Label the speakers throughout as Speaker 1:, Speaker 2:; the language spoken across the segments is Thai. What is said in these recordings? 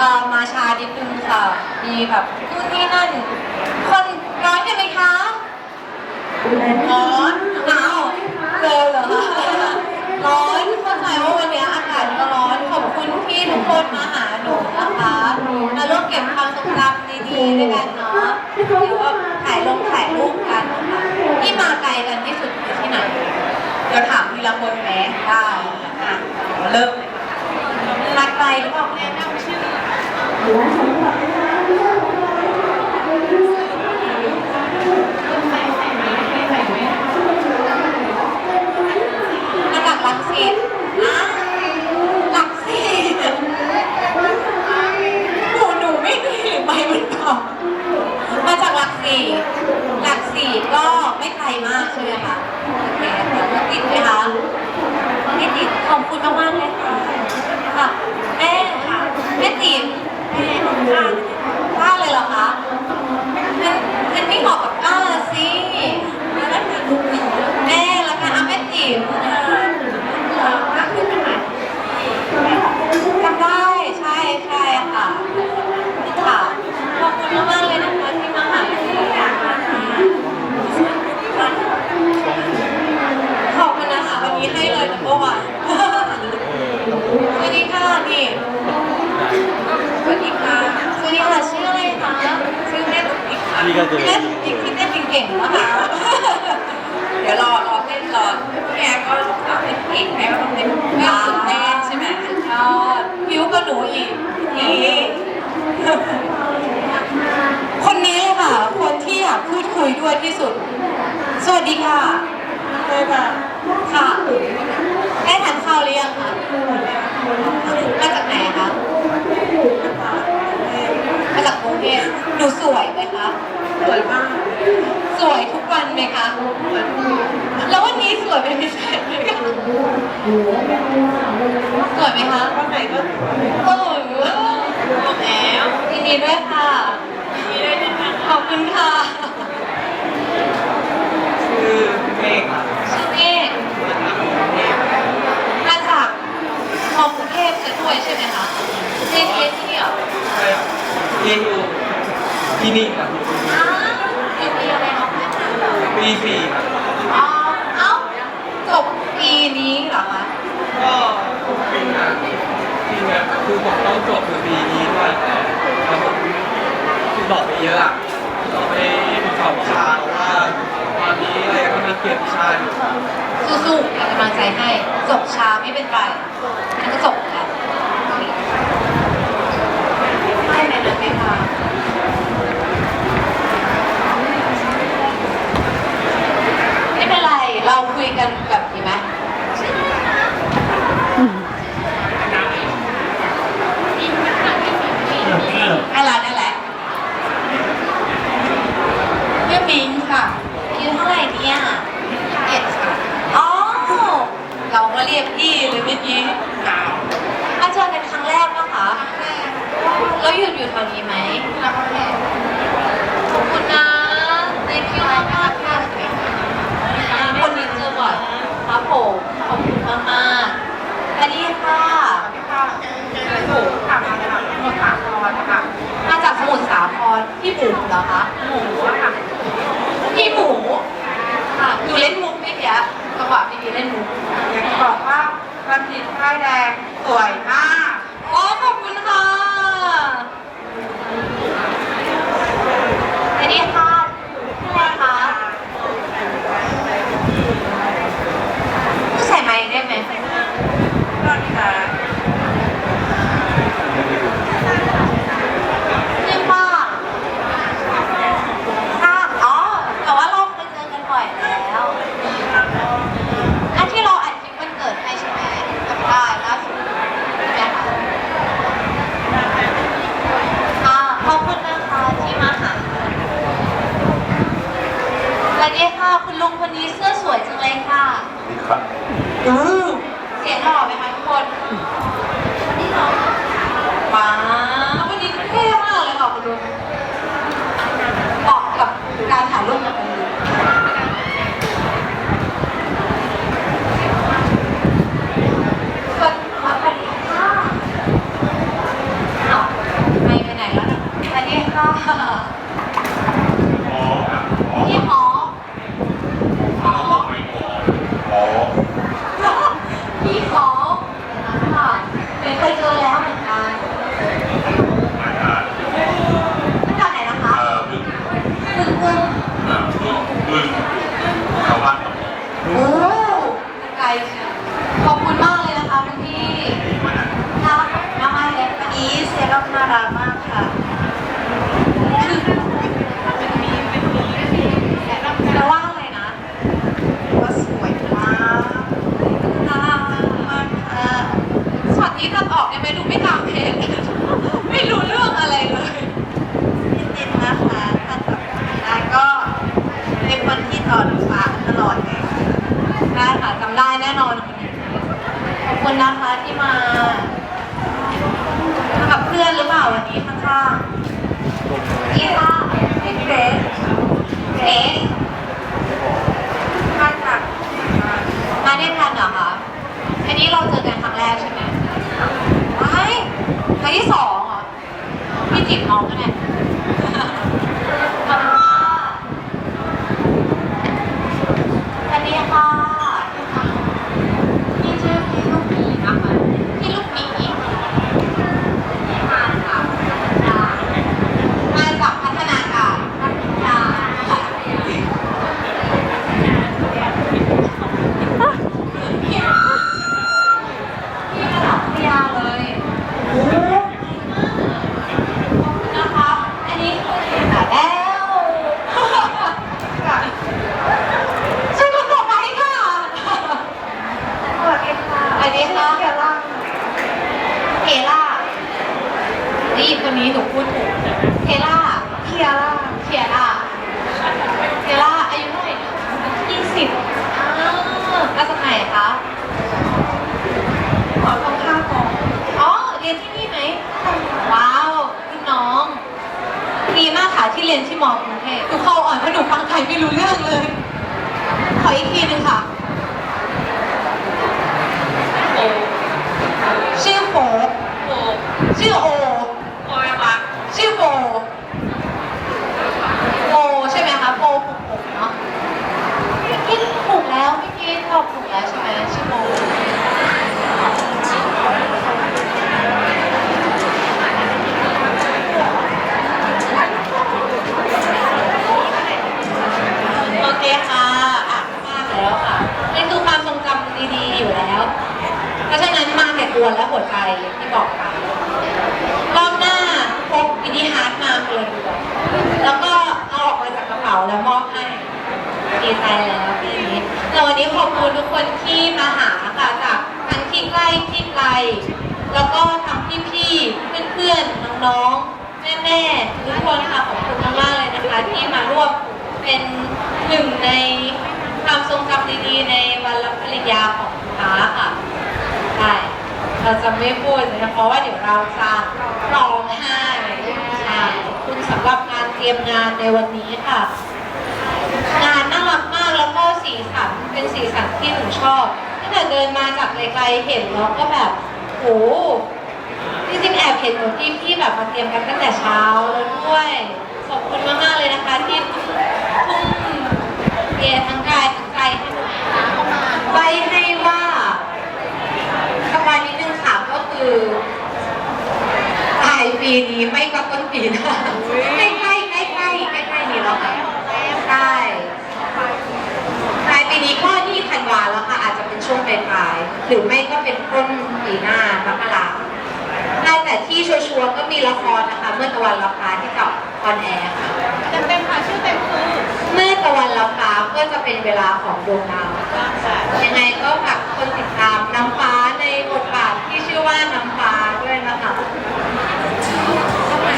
Speaker 1: อ่อมาช้านิดนึงค่ะ มีแบบนู่นนี่นั่น คนร้อนกันไหมคะร้อนอ้าวเลยเหรอคะร้อนเข้าใจว่าวันนี้อากาศก็ร้อน ขอบคุณที่ทุกคนมาหาหนูนะคะมาร่วมเก็บความทรงจำดีๆด้วยกันเนาะเดี๋ยวก็ถ่ายลงถ่ายรูปกันนะคะที่มาไกลกันที่สุดอยู่ที่ไหน เดี๋ยวถามทีละคนแม้ได้อะเดี๋ยวเริ่มมาไกลหรือเปล่าแนะนำชื่อ มาจากลังสิตอะลังสิตหนูหนูไม่มีหรือไปมันเปล่ามาจากลังสิตลังสิตก็ไม่ไกลมากใช่ไหมคะโอเคค่ะติดไหมคะไม่ติดขอบคุณมากมากๆเลยค่ะค่ะแม่ค่ะแม่ติ๋ม แม่ก้าเลยเหรอคะมันมันไม่เหมาะกับก้าสิแม่แล้วก็เอาแม่ติ๋มเออก็คือขนาดจำได้ใช่ใช่ค่ะ นูอีกนี่คนนี้เลยค่ะ คนที่อยากพูดคุยด้วยที่สุด สวัสดีค่ะเลยค่ะค่ะได้ทานข้าวหรือยังคะมาจากไหนคะมาจากกรุงเทพหนูสวยไหมคะ สวยมาก สวยทุกวันไหมคะ แล้ววัน นี้สวยเป็นพิเศษไหมคะสวยไหมคะวันไหนก็โอ้โหหมดแล้วยินดีด้วยค่ะยินดีด้วยนะคะขอบคุณค่ะ
Speaker 2: ชื่อเมฆครับ
Speaker 1: ชื่อเมฆมาจากมอกรุงเทพจะด้วยใช่ไหมคะเรียนเรียนที่นี่เหรอ
Speaker 2: ใช่ครับเรียนอยู่ที่นี่ครับ
Speaker 1: อ้าวเรียนปีอะไรเนาะ
Speaker 2: ปีสี่ครับ
Speaker 1: อ๋อเอ้าจบ ปีนี้เหรอคะ
Speaker 2: ก็ปีหน้าปีเนี้ยคือผมต้องจบคือปีนี้ด้วยแต่แต่ผมคือดอกไปเยอะอะดอกไปสองวิชาเพราะว่าตอนนี้อะไรก็มีเกียรติวิชาอยู่
Speaker 1: สู้ๆเป็นกำลังใจให้จบช้าไม่เป็นไรมันก็จบแล้วไม่เป็นไรไม่ค่ะไม่เป็นไร เราคุยกันแบบนี้ไหมอะไรนั่นแหละเรียกมิงค่ะอายุเท่าไหร่เนี่ยเอ็ดค่ะ อ๋อ เรา ก็เรียกพี่เลยเมื่อกี้มาเจอกันครั้งแรกปะคะแล้วอยู่อยู่แถวนี้ไหมขอบคุณนะ thank you มากมากๆค่ะคนนี้เจอบ่อยครับผมขอบคุณมากมากๆอันนี้ค่ะมาจากสมุทรสาครพี่หมูเหรอคะหมูค่ะพี่หมูค่ะอยู่เล่นมุกพี่เพีย จังหวะพี่เพียเล่นมุก
Speaker 3: อยากจะบอกว่าวันผิดป้ายแดงสวยมาก
Speaker 1: อ๋อขอบคุณค่ะอันนี้ค่ะ คุณนะคะที่มามากับเพื่อนหรือเปล่าวันนี้ข้างๆนี่ค่ะพี่เกรซเกรซ
Speaker 3: มาจาก
Speaker 1: มาด้วยกันเหรอคะอันนี้เราเจอกันครั้งแรกใช่ไหมไม่ครั้งที่สองเหรอพี่จีบน้องกันเนี่ยขอบคุณค่ะสวัสดีค่ะพี่ชื่อพี่ลูกหมีนะคะพี่ลูกหมีมาจากมาจากพัฒนาการพัฒนาค่ะพี่ระดับพยาเลยนะคะอันนี้คือแต่แล้ว ช่วยกันต่อไปค่ะ
Speaker 3: สวัสดีค่ะ
Speaker 1: สวัสดีค่ะ
Speaker 3: เกียรล่าง
Speaker 1: เทล่านี่คนนี้หนูพูดถูกเทล่า
Speaker 3: เกียร์ล่าง
Speaker 1: เทียร่าเทล่าอายุเท่าไหร่ยี่สิบอ้าวมาจากไหนคะ
Speaker 3: ขอทองข้าวก่อน
Speaker 1: อ๋อ เรียนที่นี่ไหม ว้าวพี่น้องดีมากค่ะ ที่เรียนที่มอกรุงเทพหนูเข้าอ่อนเพราะหนูฟังไทยไม่รู้เรื่องเลย ขออีกทีหนึ่งค่ะ
Speaker 3: โอ้
Speaker 1: ชื่อโฟ
Speaker 3: โอ้
Speaker 1: ชื่อโอ
Speaker 3: โอ้ยมา
Speaker 1: ชื่อโฟโฟใช่ไหมคะโฟผูกผมเนาะพี่กินถูกแล้วพี่กินตอบถูกแล้วใช่ไหมชื่อโฟโอเคค่ะอะมากแล้วค่ะนี่คือความทรงจำดีๆอยู่แล้ว เพราะฉะนั้นมาแต่ตัวและหัวใจอย่างที่บอกค่ะ รอบหน้าพกมินิฮาร์ดมาคนละดวงแล้วก็เอาออกมาจากกระเป๋าแล้วมอบให้ดีใจแล้วพี่นี้แล้ววันนี้ขอบคุณทุกคน ที่มาหาค่ะจากทั้งที่ใกล้ที่ไกล แล้วก็ทั้งพี่ๆเพื่อนๆน้องๆแม่ๆทุกคนค่ะขอบคุณมากๆเลยนะคะที่มาร่วมเป็นหนึ่งในความทรงจำดีๆในวันรับปริญญาของคุณฟ้าค่ะใช่เราจะไม่พูดนะเพราะว่าเดี๋ยวเราจะร้องไห้ใช่ขอบคุณสำหรับการเตรียมงานในวันนี้ค่ะ งานน่ารัก สีสันเป็นสีสันที่หนูชอบตั้งแต่เดินมาจากไกลๆเห็นแล้วก็แบบโหจริงๆแอบเห็นหมือนพี่พี่แบบมาเตรียมกันตั้งแต่เช้าแล้วด้วยขอบคุณมากๆเลยนะคะที่ทุ่มเททั้งกายทั้งใจให้หนูใบให้ว่าสบานิดนึงค่ะก็คือปลายปีนี้ไม่ก็ต้นปีหน้าใกล้ใกล้ใกล้ใกล้ใกล้ใกล้ๆนี้แล้วค่ะใช่ปลายปีนี้ก็นี่ธันวาแล้วค่ะ อาจจะเป็นช่วงปลายปลายๆ หรือไม่ก็เป็นต้นปีหน้ามกราใช่แต่ที่ชัวร์ๆก็มีละครนะคะ เมื่อตะวันรับฟ้าที่กับออนแอร์ค่ะ
Speaker 3: เต็มๆค่ะชื่อเต็มคือ
Speaker 1: เมื่อตะวันรับฟ้าก็จะเป็นเวลาของดวงดาวยังไงก็ฝากคนติดตามน้ำฟ้าในบทบาทที่ชื่อว่าน้ำฟ้าด้วยนะคะ
Speaker 4: ไม่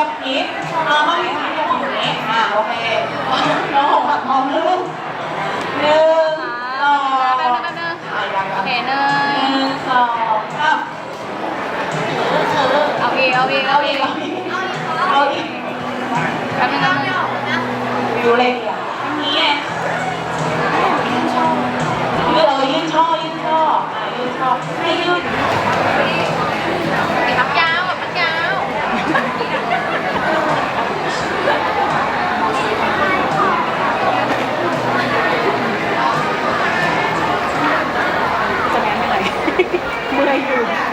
Speaker 4: เยีย
Speaker 1: บนิดน้องมีท่าองนี้อะโอเคน้องหงหักมองลูกหนึ่งสองอะยัง
Speaker 3: โอเคเน
Speaker 1: ห
Speaker 3: ย
Speaker 1: นึ่งสองสาม
Speaker 3: เอาอีกเอาอีก
Speaker 1: เอา
Speaker 3: เอา
Speaker 1: อี
Speaker 3: อี
Speaker 1: ก
Speaker 3: ก
Speaker 1: เอาอีก
Speaker 3: แป๊บนึงแป๊บนึง
Speaker 1: วิวเลยอะนี่ไงเออยื่นช่อยื่นช่ออะยื่นช่อให้ยืด
Speaker 3: ปักยาวปักยาว
Speaker 4: จะแง้มอะไร เมื่